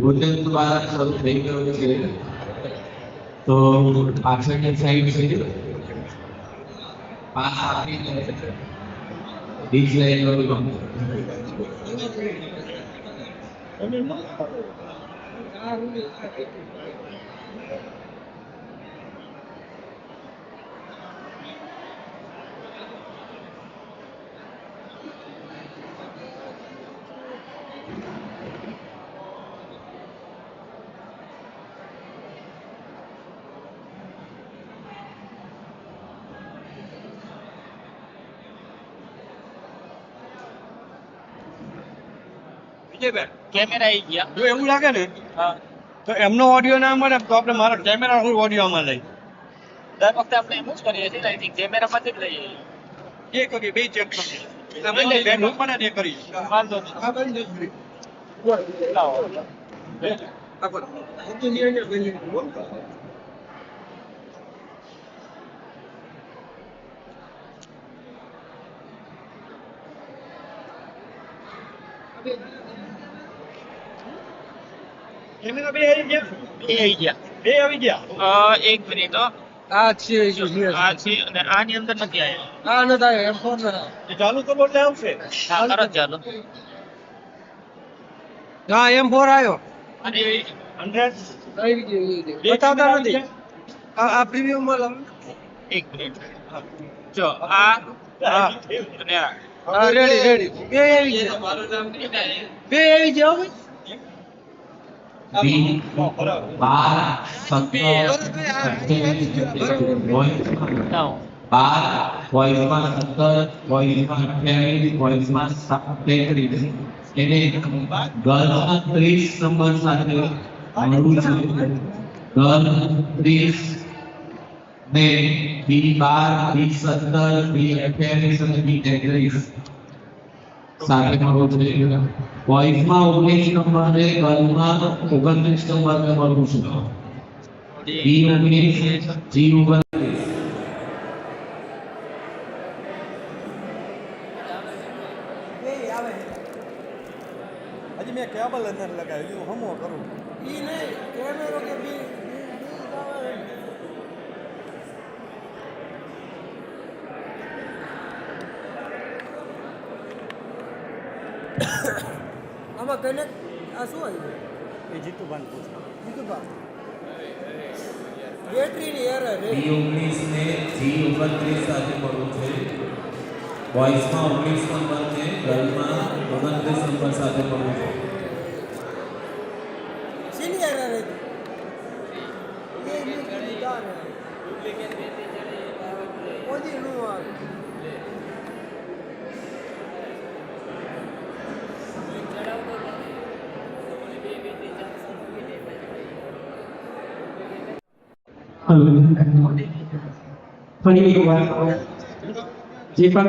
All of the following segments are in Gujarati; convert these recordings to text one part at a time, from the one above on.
ભોજન દ્વારા શરૂ થઈ ગયું છે તો પાછળની સાઈડ છે પાસ આપીને ડીશ લઈ લો વિજયભાઈ કેમેરા આવી ગયા. જો એવું લાગે ને તો એમનો ઓડિયો ના મળે તો આપણે મારા કેમેરા હું ઓડિયો આમાં લઈ. દર વખતે આપણે એમ જ કરીએ છીએ આઈ થિંક કેમેરામાંથી જ લઈએ. એ કરીએ બે ચેક કરીએ. બેન ઉપર જ એ કરીએ. વાંધો નહીં. આ. કેમેરા બે આવી ગયા. એ આવી ગયા. બે આવી ગયા. એક મિનિટ આ છે આ છે અને આની અંદર નથી આવ્યો. આ ન થાય એમ ફોન ચાલુ કરો એટલે આવશે તરત ચાલો. હા એમ ફોર આવ્યો. અને હંડ્રેડ? આવી ગયો બતાવતા નથી. આ આ પ્રીમિયમમાં લાવો. એક મિનિટ. જો આ હા. અને આ રેડી રેડી બે આવી ગયા. બે આવી ગયા ભાઈ. સત્તર લાવો. બાર વોઇસમાં સત્તર વોઇસમાં અઠ્યાવીસ વોઇસમાં તેત્રીસ એને ગર્લ્સમાં ત્રીસ નંબર સાથે મળવું છે ગર્લ ત્રીસ ને બી બાર બી સત્તર બી અઠ્યાવીસ અને બી તેત્રીસ સાથે મળવું છે વોઇસમાં ઓગણીસ નંબર ને ગર્લમાં ઓગણત્રીસ નંબર ને મળવું છે બી ઓગણીસ જી ઓગણત્રીસ હજી મેં કેબલ અંદર લગાવ્યું હમો કરું ઈ નહીં કેમેરો કે બી આમાં કનેક્ટ આ શું આવ્યું એ જીતુ બાન પૂછો બીજું બા બેટરીની એરર બી ઓગણીસ ને જી ઓગણત્રીસ સાથે મળવું છે વોઇસમાં ઓગણીસ નંબર ને ગર્લમાં ઓગણત્રીસ નંબર સાથે મળવું છે શેની એરર હતી એ મેં કીધું તારે ઓછી નું આવે ફરી એક વાર જે પણ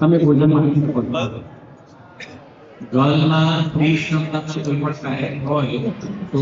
તમે ભોજન માગી શકો કોઈ પણ હોય તો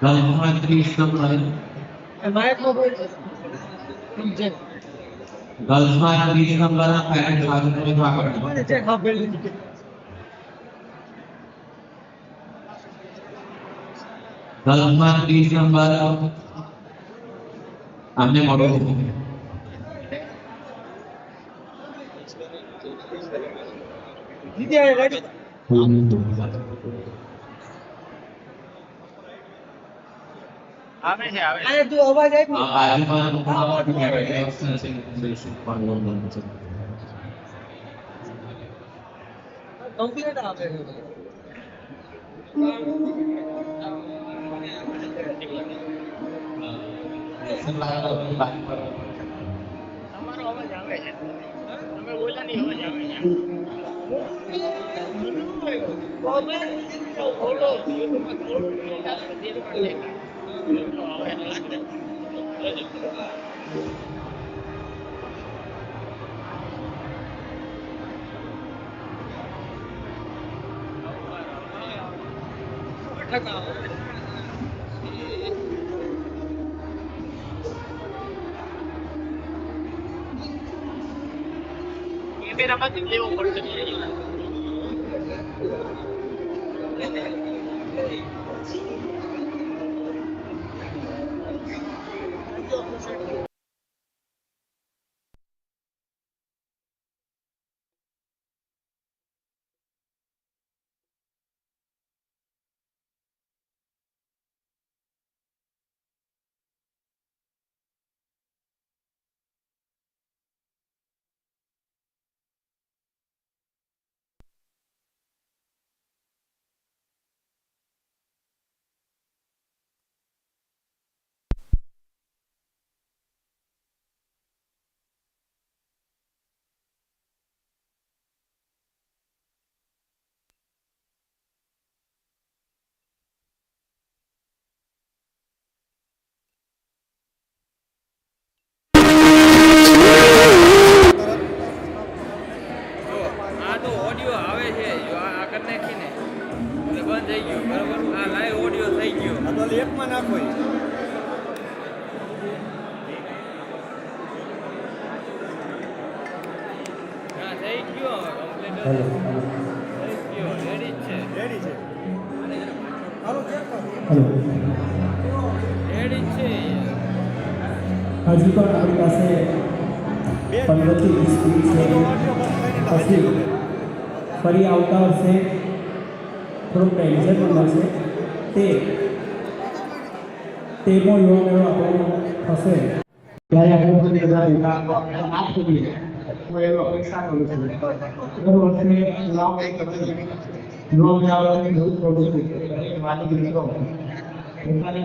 ગર્લ્સમાં ત્રીસ નંબર માઇકમાં બોલ સમજે ગર્લ્સમાં ત્રીસ નંબર ના પેરેન્ટ આગળ હોય તો આગળ આવે. મને ચેક આપેલી ગર્લ્સમાં ત્રીસ નંબર અમને મળો દીદી આ રેડી આવે છે આવે છે આ તું અવાજ આપ્યો બાજુમાં પણ કમ્પ્લીટ આવે છે તમારો અવાજ આવે છે તમે બોલ્યા નહીં કેમેરામાંથી લેવું પડશે આ હજી પણ આપણી પાસે બે પંદરથી વીસ મિનિટ છે બધો audio બંધ કરીને પછી હાજી ફરી આવતા વર્ષે થોડોક ટેન્શન નંબર છે તે તેનો યુવા મેળો આપણો થશે ત્યારે આગળ વધી બધા આ કરીએ હું એનો અપેક્ષા કરું છું દર વર્ષે નામ એક નવ જાળવણી દૂધ કરું છું વાલી મિત્રો પોતાની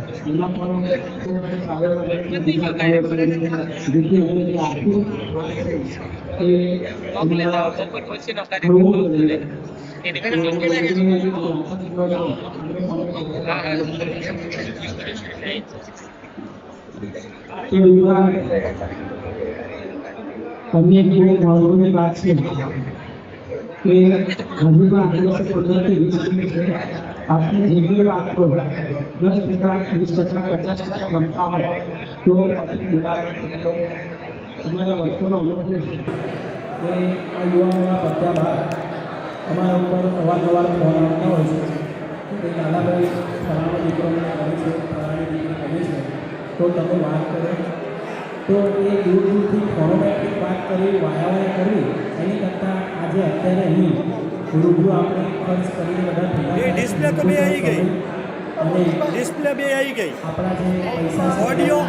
તમને બહુ મહત્વની વાત પણ આટલી કુદરતી વીસ છે આપણે જે બી વાત કરો દસ ટકા વીસ ટકા પચાસ ટકા ગમતા હોય તો તમારા વર્ષોનો અનુભવ છે આ યુવાનોના પત્યા બાદ અમારા ઉપર અવારનવાર ફોન આવતા હોય છે. કે નાનાભાઈ ફલાણો દીકરોને છે ફલાણી દીકરી કરે છે તો તમે વાત કરો તો એ દૂર દૂરથી ફોર્મેટિક વાત કરી વાયાવાય કરી, એની કરતાં આજે અત્યારે અહીં રૂબરૂ આપણે ખર્ચ કરીને બધા ભેગા display તો બે આવી ગઈ. ડિસ્પ્લે બે આવી ગઈ. આપણા જે ઓડિયો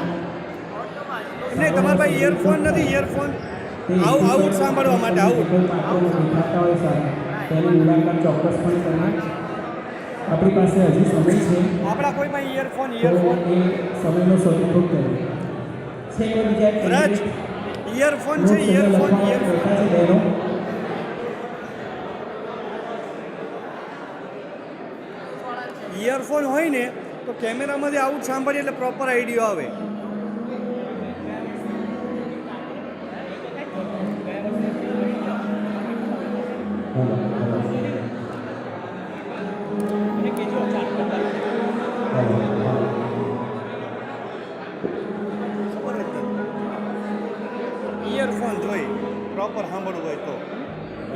નહીં તમારા પાસે ઇયરફોન નથી ઇયરફોન આવું આઉટ સાંભળવા માટે આવું. પાત્રો દેખાતા હોય સારા તેની મુલાકાત ચોક્કસપણે કરવી આપણી પાસે હજી સમય છે. આપણા કોઈમાં ઇયરફોન ઇયરફોન એ સમયનો સદુપયોગ કરવો છે બીજા ઇયરફોન છે ઇયરફોન ઇયરફોન ઇયરફોન હોય ને, તો કેમેરામાંથી આવું જ સાંભળીએ એટલે પ્રોપર આઈડિયો આવે. ખબર જ નથી ઇયરફોન જોઈ પ્રોપર સાંભળવું હોય તો.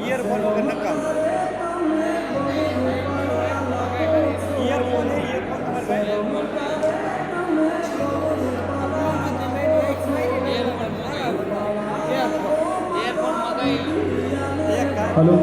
ઇયરફોન વગર નકામ. હલો.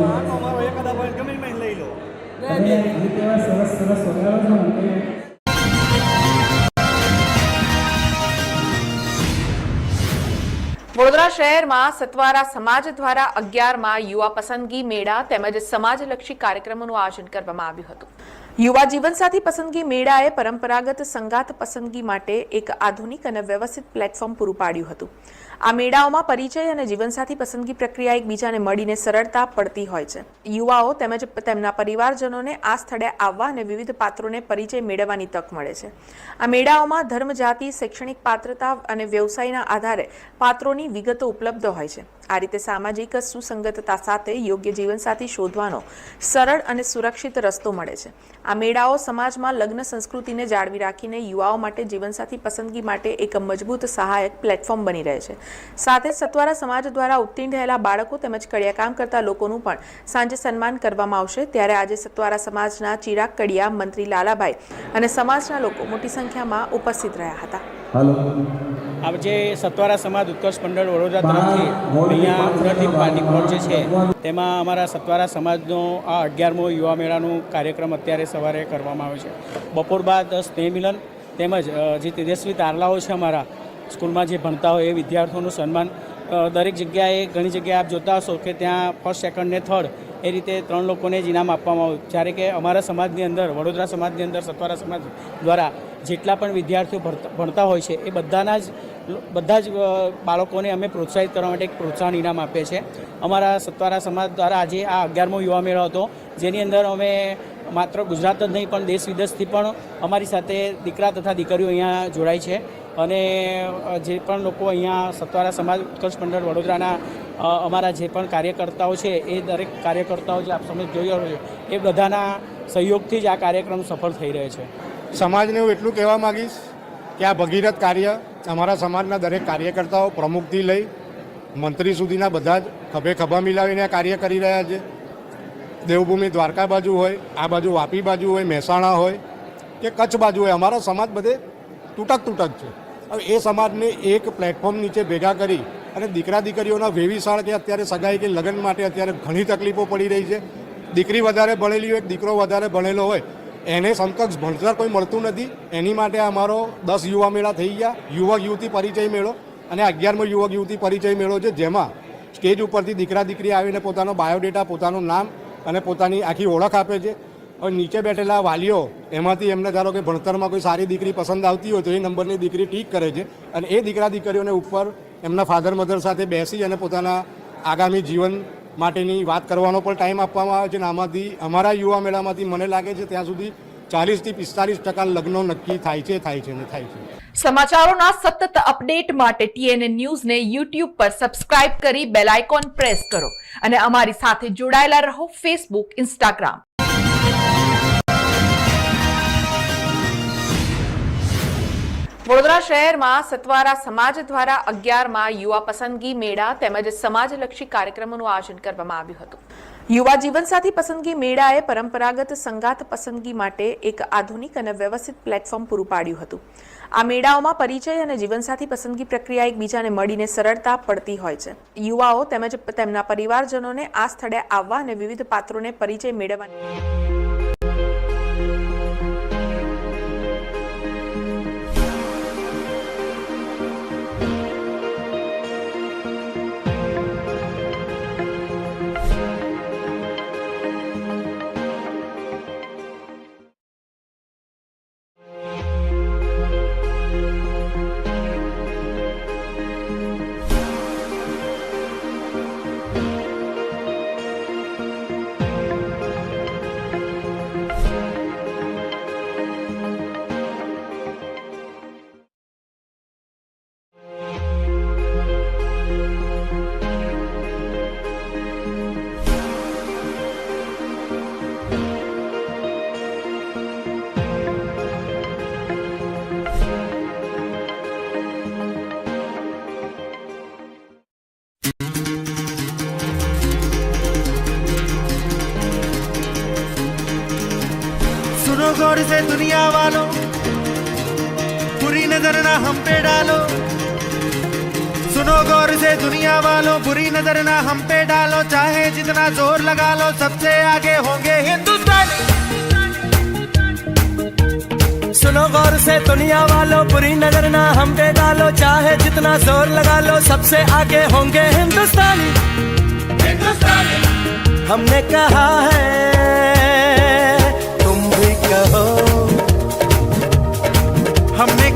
વડોદરા શહેરમાં સતવારા સમાજ દ્વારા અગિયારમાં યુવા પસંદગી મેળા તેમજ સમાજલક્ષી કાર્યક્રમોનું આયોજન કરવામાં આવ્યું હતું. યુવા જીવનસાથી પસંદગી મેળાએ પરંપરાગત સંગાત પસંદગી માટે એક આધુનિક અને વ્યવસ્થિત પ્લેટફોર્મ પૂરું પાડ્યું હતું. આ મેળાઓમાં પરિચય અને જીવનસાથી પસંદગી પ્રક્રિયા એકબીજાને મળીને સરળતા પડતી હોય છે. યુવાઓ તેમજ તેમના પરિવારજનોને આ સ્થળે આવવા અને વિવિધ પાત્રોને પરિચય મેળવવાની તક મળે છે. આ મેળાઓમાં ધર્મ, જાતિ, શૈક્ષણિક પાત્રતા અને વ્યવસાયના આધારે પાત્રોની વિગતો ઉપલબ્ધ હોય છે. આ રીતે સામાજિક સુસંગતતા સાથે યોગ્ય જીવનસાથી શોધવાનો સરળ અને સુરક્ષિત રસ્તો મળે છે. આ મેળાઓ સમાજમાં લગ્ન સંસ્કૃતિને જાળવી રાખીને યુવાઓ માટે જીવનસાથી પસંદગી માટે એક મજબૂત સહાયક પ્લેટફોર્મ બની રહે છે. સાથે જ સત્વારા સમાજ દ્વારા ઉત્તીર્ણ થયેલા બાળકો તેમજ કડિયાકામ કરતા લોકોનું પણ સાંજે સન્માન કરવામાં આવશે. ત્યારે આજે સત્વારા સમાજના ચિરાગ કડિયા મંત્રી લાલાભાઈ અને સમાજના લોકો મોટી સંખ્યામાં ઉપસ્થિત રહ્યા હતા. આજે સત્વારા સમાજ ઉત્કર્ષ મંડળ વડોદરા તરફથી અહીંયા ઉન્નતિ પાર્ટી પ્લોટ જે છે તેમાં અમારા સત્વારા સમાજનો આ અગિયારમો યુવા મેળાનું કાર્યક્રમ અત્યારે સવારે કરવામાં આવ્યો છે. બપોર બાદ સ્નેહ મિલન તેમજ જે તેજસ્વી તારલાઓ છે અમારા સ્કૂલમાં જે ભણતા હોય એ વિદ્યાર્થીઓનું સન્માન દરેક જગ્યાએ ઘણી જગ્યાએ આપ જોતા હશો કે ત્યાં ફર્સ્ટ સેકન્ડ ને થર્ડ એ રીતે ત્રણ લોકોને જ ઇનામ આપવામાં આવ્યું. જ્યારે કે અમારા સમાજની અંદર, વડોદરા સમાજની અંદર, સતવારા સમાજ દ્વારા જેટલા પણ વિદ્યાર્થીઓ ભણતા- હોય છે, એ બધાના જ, બધા જ બાળકોને અમે પ્રોત્સાહિત કરવા માટે એક પ્રોત્સાહન ઇનામ આપીએ છીએ. અમારા સત્વારા સમાજ દ્વારા આજે આ અગિયારમો યુવા મેળો હતો, જેની અંદર અમે માત્ર ગુજરાત જ નહીં પણ દેશ વિદેશથી પણ અમારી સાથે દીકરા તથા દીકરીઓ અહીંયા જોડાય છે. અને જે પણ લોકો અહીંયા સત્વારા સમાજ ઉત્કર્ષ મંડળ વડોદરાના અમારા જે પણ કાર્યકર્તાઓ છે, એ દરેક કાર્યકર્તાઓ જે આપ સમજ જોઈ રહ્યો છે, એ બધાના સહયોગથી જ આ કાર્યક્રમ સફળ થઈ રહ્યો છે. સમાજને હું એટલું કહેવા માગીશ કે આ ભગીરથ કાર્ય અમારા સમાજના દરેક કાર્યકર્તાઓ પ્રમુખથી લઈ મંત્રી સુધીના બધા જ ખભે ખભા મિલાવીને આ કાર્ય કરી રહ્યા છે. દેવભૂમિ દ્વારકા બાજુ હોય, આ બાજુ વાપી બાજુ હોય, મહેસાણા હોય, કે કચ્છ બાજુ હોય, અમારો સમાજ બધે તૂટક તૂટક છે. એ સમાજને એક પ્લેટફોર્મ નીચે ભેગા કરી અને દીકરા દીકરીઓના વેવિશાળ કે અત્યારે સગાઈ કે લગ્ન માટે અત્યારે ઘણી તકલીફો પડી રહી છે. દીકરી વધારે ભણેલી હોય, દીકરો વધારે ભણેલો હોય, એને સમકક્ષ ભણતર કોઈ મળતું નથી. એની માટે અમારો દસ યુવા મેળા થઈ ગયા. યુવક યુવતી પરિચય મેળો અને અગિયારમો યુવક યુવતી પરિચય મેળો છે, જેમાં સ્ટેજ ઉપરથી દીકરા દીકરી આવીને પોતાનો બાયોડેટા પોતાનું નામ અને પોતાની આખી ઓળખ આપે છે. નીચે બેઠેલા વાલીઓ, એમાંથી એમને ધારો કે ભણતરમાં કોઈ સારી દીકરી પસંદ આવતી હોય તો એ નંબરની દીકરી ઠીક કરે છે અને એ દીકરા દીકરીઓને ઉપર એમના ફાધર મધર સાથે બેસી અને પોતાના આગામી જીવન માટેની વાત કરવાનો પણ ટાઈમ આપવામાં આવે છે અને આમાંથી અમારા યુવા મેળામાંથી મને લાગે છે ત્યાં સુધી ચાલીસથી પિસ્તાલીસ ટકા લગ્નો નક્કી થાય છે થાય છે અને થાય છે. સમાચારોના સતત અપડેટ માટે ટીએનએ ન્યૂઝને યુટ્યુબ પર સબસ્ક્રાઇબ કરી બેલ આઇકોન પ્રેસ કરો અને અમારી સાથે જોડાયેલા રહો ફેસબુક ઇન્સ્ટાગ્રામ વડોદરા શહેરમાં સતવારા સમાજ દ્વારા અગિયારમાં યુવા પસંદગી મેળા તેમજ સમાજલક્ષી કાર્યક્રમોનું આયોજન કરવામાં આવ્યું હતું. યુવા જીવનસાથી પસંદગી મેળાએ પરંપરાગત સંગાત પસંદગી માટે એક આધુનિક અને વ્યવસ્થિત પ્લેટફોર્મ પૂરું પાડ્યું હતું. આ મેળાઓમાં પરિચય અને જીવનસાથી પસંદગી પ્રક્રિયા એકબીજાને મળીને સરળતા પડતી હોય છે. યુવાઓ તેમજ તેમના પરિવારજનોને આ સ્થળે આવવા અને વિવિધ પાત્રોને પરિચય મેળવવાની नज़र ना हम पे डालो। सुनो गौर से दुनिया वालों बुरी नज़र ना हम पे डालो। चाहे जितना ज़ोर लगा लो सबसे आगे होंगे हिंदुस्तानी। सुनो गौर से दुनिया वालों बुरी नज़र ना हम पे डालो। चाहे जितना ज़ोर लगा लो सबसे आगे होंगे हिंदुस्तानी। हमने कहा है तुम भी कहो। हमने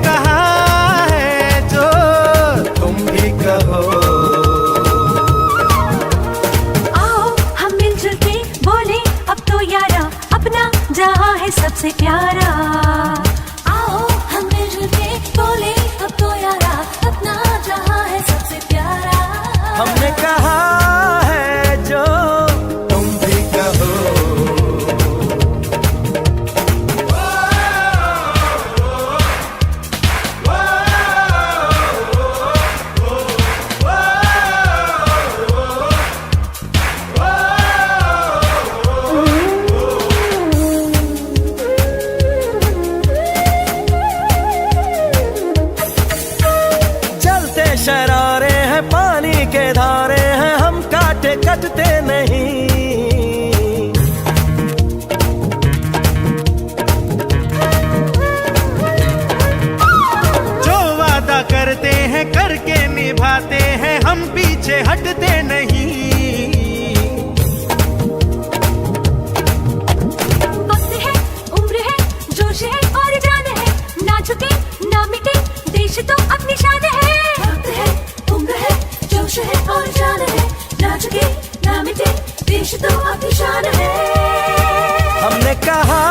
पीछे नहीं। वक्त है उम्र है जोश है और जान है। ना झुके ना मिटे देश तो अपनी शान है। वक्त है उम्र है जोश है और जान है। ना झुके ना मिटे देश तो अपनी शान है। हमने कहा